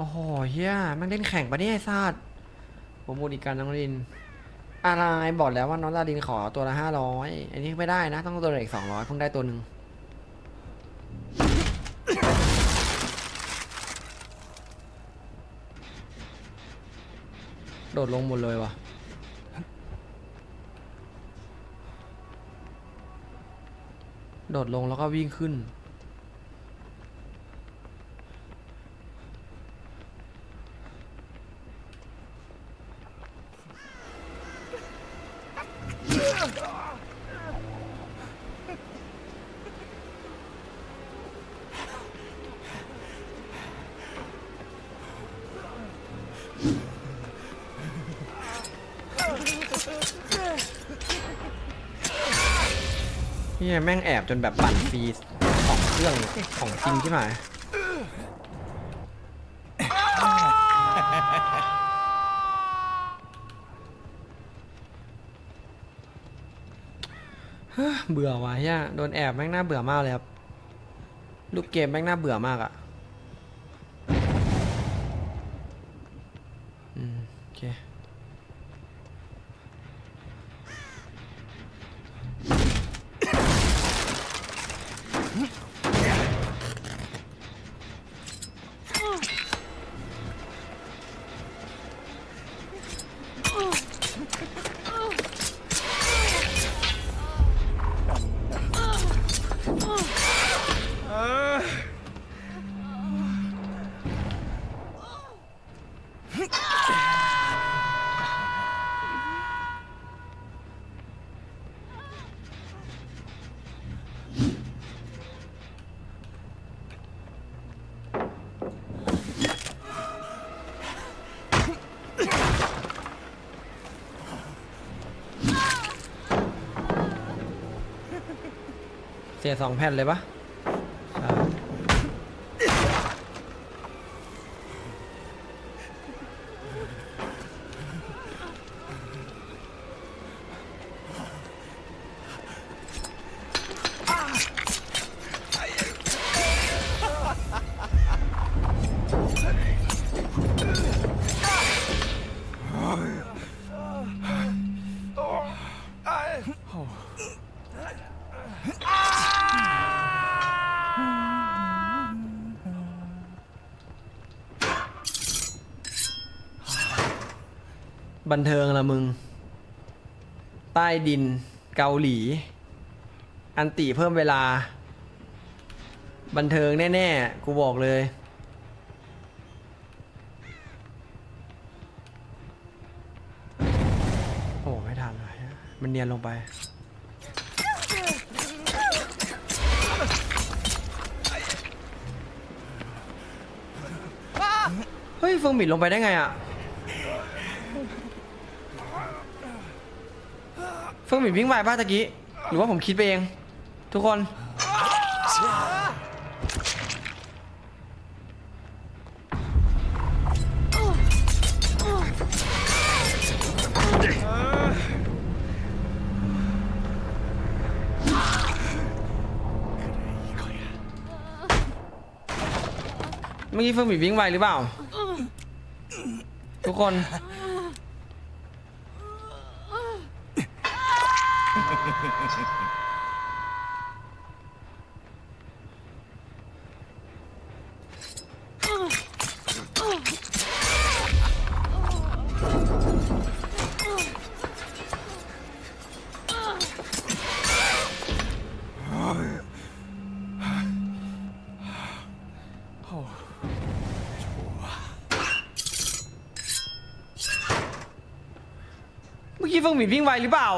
โอ้โหเฮียมันเล่นแข่งปะเนี่ยไอ้ซาดผมมูลอีกการน้องลิน อะไรบอกแล้วว่าน้องลาดินขอตัวละห้าร้อยอันนี้ไม่ได้นะ ต้องตัวละอีกสองร้อยเพิ่งได้ตัวหนึ่งโดดลงหมดเลยวะโดดลงแล้วก็วิ่งขึ้น นี่แม่งแอบจนแบบปั่นฟรีของเครื่องของจริงใช่ไหมเฮ้ย เบื่อว่ะเฮียโดนแอบแม่งน่าเบื่อมากเลยครับ ลูกเกมแม่งน่าเบื่อมากอะ่ะอืมโอเค เสียสองแผ่นเลยปะ บันเทิงละมึง ใต้ดินเกาหลี อันติเพิ่มเวลา บันเทิงแน่ๆ กูบอกเลยโอ้ไม่ทันเลยมันเนียนลงไป เฮ้ยเฟิงหมิดลงไปได้ไงอะ เฟิงหมิดวิ่งไปป้าตะกี้ หรือว่าผมคิดไปเอง ทุกคน เมื่อกี้เฟิงหมิดวิ่งไวหรือเปล่า ทุกคน เมื่อกี้เฟิงหมิดวิ่งไวหรือเปล่า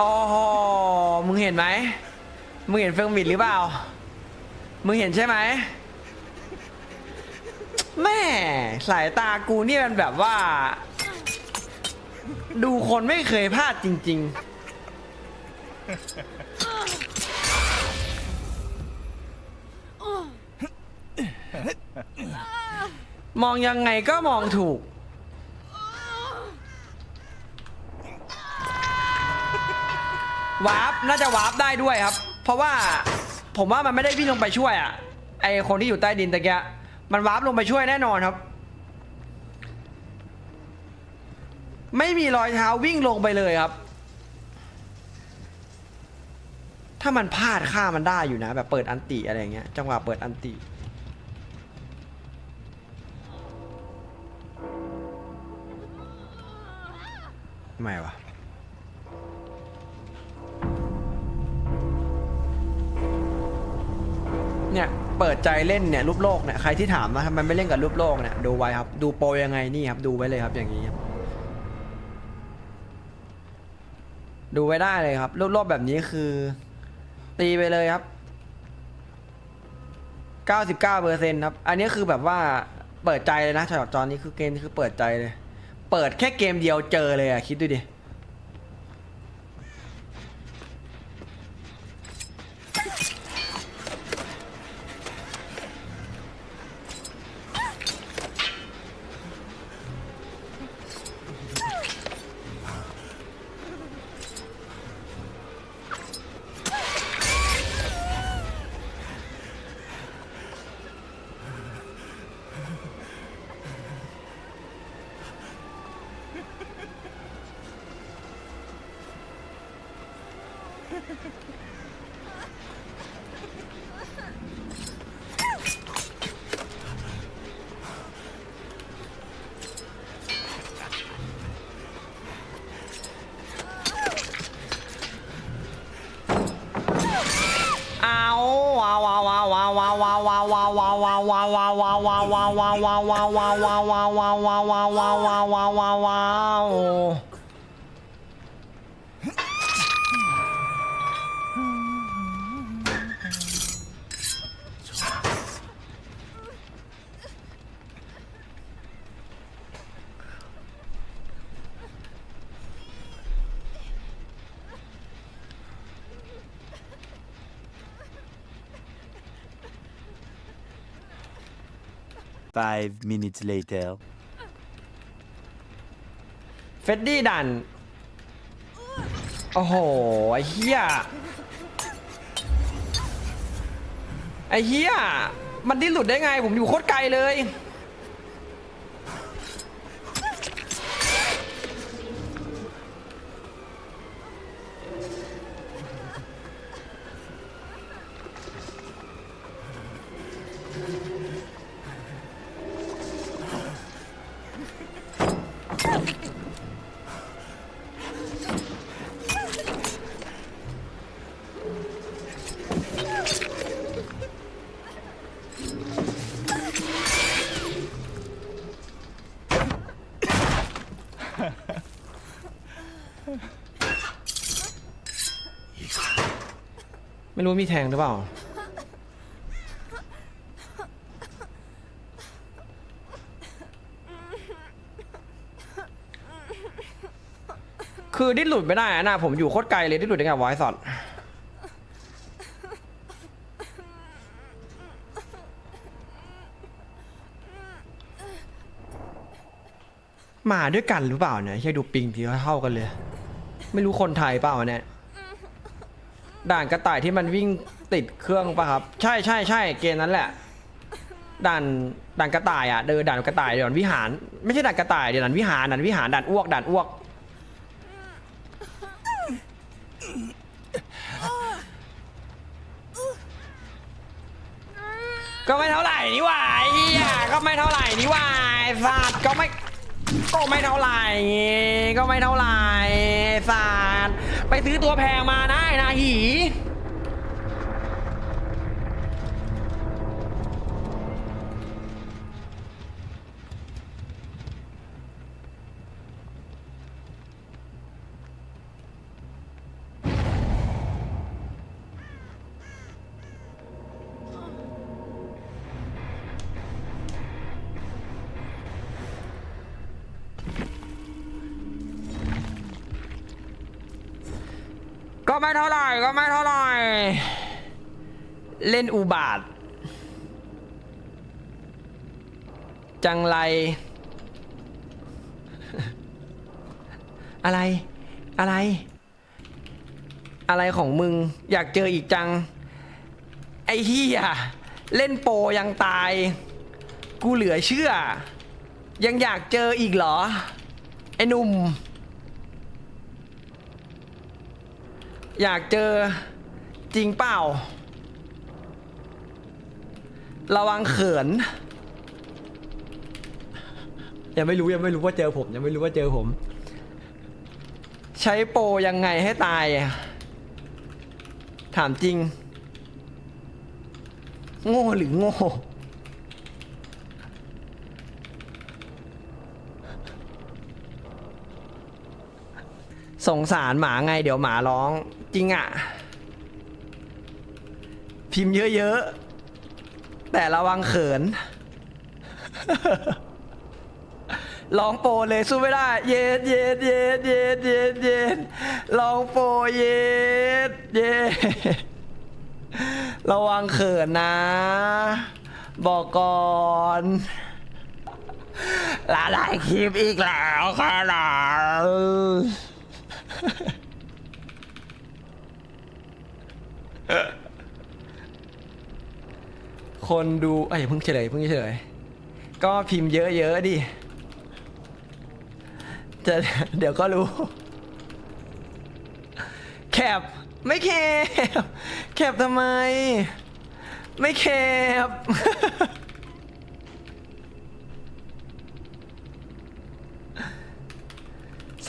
อ๋อ มึงเห็นไหม มึงเห็นเฟิงหมิดหรือเปล่า มึงเห็นใช่ไหม แม่สายตากูนี่มันแบบว่า ดูคนไม่เคยพลาดจริง ๆ มองยังไงก็มองถูก วาร์ปน่าจะวาร์ปได้ด้วยครับ เพราะว่าผมว่ามันไม่ได้วิ่งลงไปช่วยอะไอคนที่อยู่ใต้ดินตะเกียมันวาร์ปลงไปช่วยแน่นอนครับ ไม่มีรอยเท้าวิ่งลงไปเลยครับ ถ้ามันพลาดฆ่ามันได้อยู่นะ แบบเปิดอันติอะไรเงี้ยจังหวะเปิดอันติ ไม่วะเนี่ยเปิดใจเล่นเนี่ยรูปโลกเนี่ยใครที่ถามว่าทำไมไม่เล่นกับรูปโลกเนี่ยดูไว้ครับ ดูโปรยังไงนี่ครับ ดูไว้เลยครับอย่างนี้ครับดูไว้ได้เลยครับ รูปโลกแบบนี้คือ ตีไปเลยครับ99เปอร์เซ็นต์ครับ อันนี้คือแบบว่าเปิดใจเลยนะฉากจอนี้คือเกมนี้คือเปิดใจเลย เปิดแค่เกมเดียวเจอเลยอะคิดดูดิ เอาว้าวว้าวว้าวว้าวว้าวว้าวว้า 5 minutes later. เฟดดี้ดัน โอ้โห ไอ้เฮียไอ้เฮียมันดิ้นหลุดได้ไง ผมอยู่โคตรไกลเลย ไม่รู้มีแทงหรือเปล่า คือดิ้นหลุดไม่ได้อะนะผมอยู่โคตรไกลเลยดิ้นหลุดได้ไงวะไอ้สัตว์มาด้วยกันหรือเปล่าเนี่ยแค่ดูปิงทีเท่ากันเลย ไม่รู้คนไทยเปล่าเนี่ย ด่านกระต่ายที่มันวิ่งติดเครื่องปะครับ ใช่ใช่ใช่เกมนั้นแหละ ด่านด่านกระต่ายอะเดินด่านกระต่ายด่านวิหาร ไม่ใช่ด่านกระต่ายเดี๋ยวด่านวิหารด่านวิหารด่านอ้วกด่านอ้วก ก็ไม่เท่าไหร่นี่หว่าไอ้เหี้ยก็ไม่เท่าไหร่นี่หว่าไอ้สัตว์ก็ไม่ก็ไม่เท่าไหร่ก็ไม่เท่าไหร่สัตว์ ไปซื้อตัวแพงมาได้นะหี ก็ไม่เท่าไหร่ก็ไม่เท่าไหร่เล่นอุบาท จังไร อะไรอะไร อะไรของมึงอยากเจออีกจัง ไอ้เฮียเล่นโปยังตาย กูเหลือเชื่อ ยังอยากเจออีกเหรอ ไอ้หนุ่ม อยากเจอจริงเปล่า ระวังเขิน ยังไม่รู้ยังไม่รู้ว่าเจอผม ยังไม่รู้ว่าเจอผม ใช้โปรยังไงให้ตาย ถามจริง โง่หรือโง่ สงสารหมาไงเดี๋ยวหมาร้อง จริงอะ่ะ พิมพ์เยอะๆ แต่ระวังเขินลองโปรเลยสู้ไม่ได้ เย็ดเย็ดเย็ดเย็ดเย็ดเย็ดลองโปรเย็ดเย็ดระวังเขินนะ บอกก่อนลาลายคลิปอีกแล้วค่ะนะ คนดูเอ้ยเพิ่งเฉลยเพิ่งเฉลย ก็พิมพ์เยอะๆดิจะเดี๋ยวก็รู้ แคบไม่แคบแคบทำไม ไม่แคบ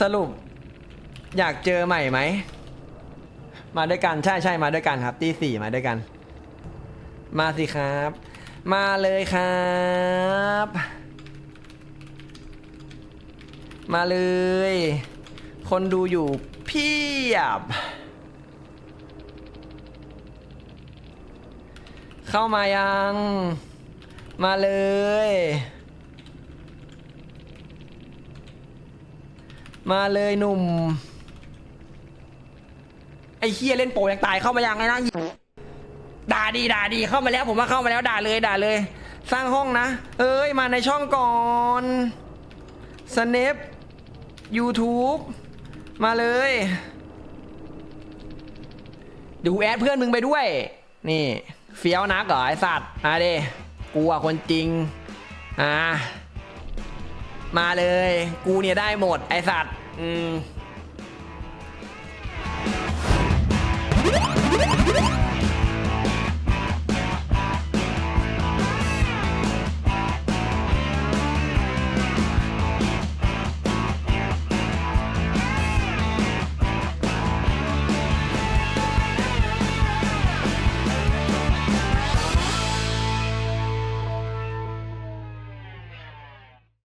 สรุป อยากเจอใหม่ไหม มาด้วยกันใช่ใช่มาด้วยกันครับตีสี่มาด้วยกัน มาสิครับ มาเลยครับ มาเลย คนดูอยู่เพียบ เข้ามายัง มาเลยมาเลยหนุ่ม ไอ้เฮียเล่นโปรยังตายเข้ามายังไงนะด่าดีด่าดีเข้ามาแล้ว ผมว่าเข้ามาแล้วด่าเลยด่าเลย สร้างห้องนะ เอ้ยมาในช่องก่อนสเนป YouTube มาเลยดูแอดเพื่อนมึงไปด้วย นี่ เฟี้ยวนักเหรอไอสัตว์มาดิกูอะคนจริงอ่ามาเลย กูเนี่ยได้หมดไอสัตว์ อืม